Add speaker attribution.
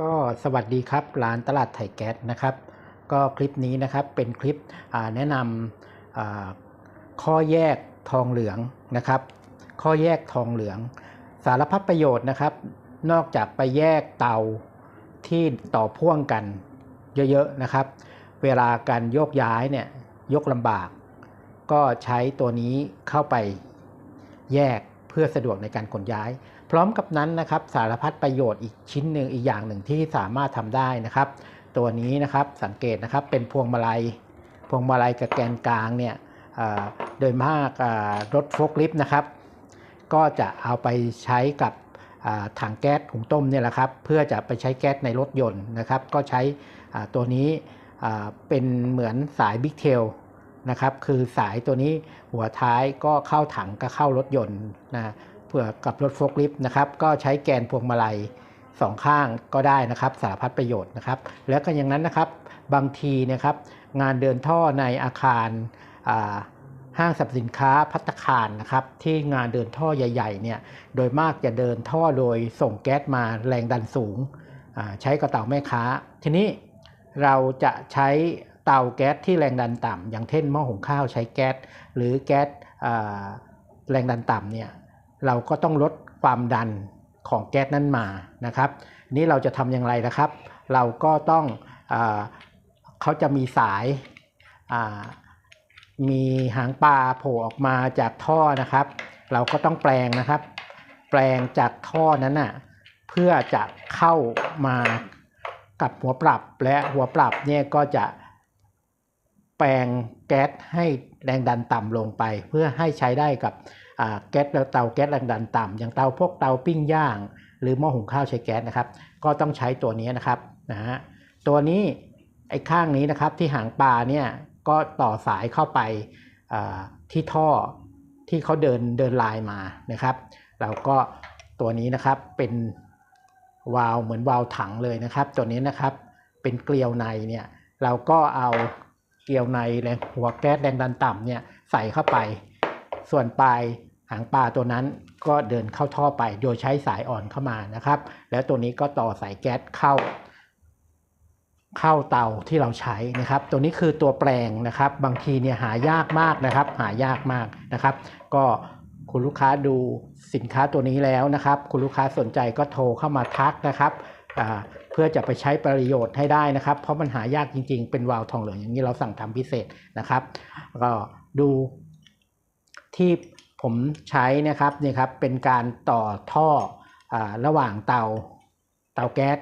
Speaker 1: ก็สวัสดีครับร้านตลาดไทยแก๊สนะครับ ก็คลิปนี้นะครับเป็นคลิปแนะนำข้อแยกทองเหลืองนะครับ ข้อแยกทองเหลือง สารพัดประโยชน์นะครับ นอกจากไปแยกเตาที่ต่อพ่วงกันเยอะๆนะครับ เวลาการโยกย้ายเนี่ยยกลำบาก ก็ใช้ตัวนี้เข้าไปแยกเพื่อสะดวกในการขนย้าย พร้อมกับนั้นนะครับสารพัดประโยชน์อีกชิ้นหนึ่งอีกอย่างหนึ่งที่สามารถทำได้นะครับ ตัวนี้นะครับสังเกตนะครับเป็นพวงมาลัย พวงมาลัยกับแกนกลางเนี่ยโดยมากรถโฟล์คลิฟต์นะครับ ก็จะเอาไปใช้กับถังแก๊สถุงต้มเนี่ยแหละครับ เพื่อจะไปใช้แก๊สในรถยนต์นะครับ ก็ใช้ตัวนี้เป็นเหมือนสายบิ๊กเทลนะครับ คือสายตัวนี้หัวท้ายก็เข้าถังก็เข้ารถยนต์นะ เพื่อกับรถโฟล์คลิฟต์นะครับก็ใช้แกนพวงมาลัยสองข้างก็ได้นะครับสารพัดประโยชน์นะครับ แล้วก็อย่างนั้นนะครับบางทีนะครับงานเดินท่อในอาคารห้างสรรพสินค้าพัตตาคารนะครับที่งานเดินท่อใหญ่ๆเนี่ยโดยมากจะเดินท่อโดยส่งแก๊สมาแรงดันสูง ใช้กระเต่าแม่ค้า ทีนี้เราจะใช้เตาแก๊สที่แรงดันต่ำอย่างเช่นหม้อหุงข้าวใช้แก๊สหรือแก๊สแรงดันต่ำเนี่ย เราก็ต้องลดความดันของแก๊สนั้นมานะครับ นี่เราจะทำอย่างไรนะครับ เราก็ต้องอเขาจะมีสายามีหางปลาโผล่ออกมาจากท่อนะครับ เราก็ต้องแปลงนะครับ แปลงจากท่อนั้นน่ะเพื่อจะเข้ามากับหัวปรับและหัวปรับเนี่ยก็จะ ลงแก๊สให้แรงดันต่ำลงไป เพื่อให้ใช้ได้กับแก๊สเตาแก๊สแรงดันต่ำอย่างเตาพวกเตาปิ้งย่าง หรือหม้อหุงข้าวใช้แก๊สนะครับ ก็ต้องใช้ตัวนี้นะครับนะฮะตัวนี้ไอ้ข้างนี้นะครับที่หางปลาเนี่ยก็ต่อสายเข้าไปที่ท่อที่เขาเดินเดินลายมานะครับเราก็ตัวนี้นะครับเป็นวาล์วเหมือนวาล์วถังเลยนะครับ ตัวนี้นะครับเป็นเกลียวในเนี่ยเราก็เอา เกลียวในแรงหัวแก๊สแรงดันต่ำเนี่ยใส่เข้าไป ส่วนปลายหางปลาตัวนั้นก็เดินเข้าท่อไปโดยใช้สายอ่อนเข้ามานะครับ แล้วตัวนี้ก็ต่อสายแก๊สเข้า เข้าเตาที่เราใช้นะครับ ตัวนี้คือตัวแปลงนะครับ บางทีเนี่ยหายากมากนะครับ หายากมากนะครับ ก็คุณลูกค้าดูสินค้าตัวนี้แล้วนะครับ คุณลูกค้าสนใจก็โทรเข้ามาทักนะครับ เพื่อจะไปใช้ประโยชน์ให้ได้นะครับ เพราะมันหายากจริงๆ เป็นวาล์วทองเหลืองอย่างนี้เราสั่งทำพิเศษนะครับ ก็ดูที่ผมใช้นะครับนี่ครับเป็นการต่อท่ออระหว่างเตาเตาแก๊ส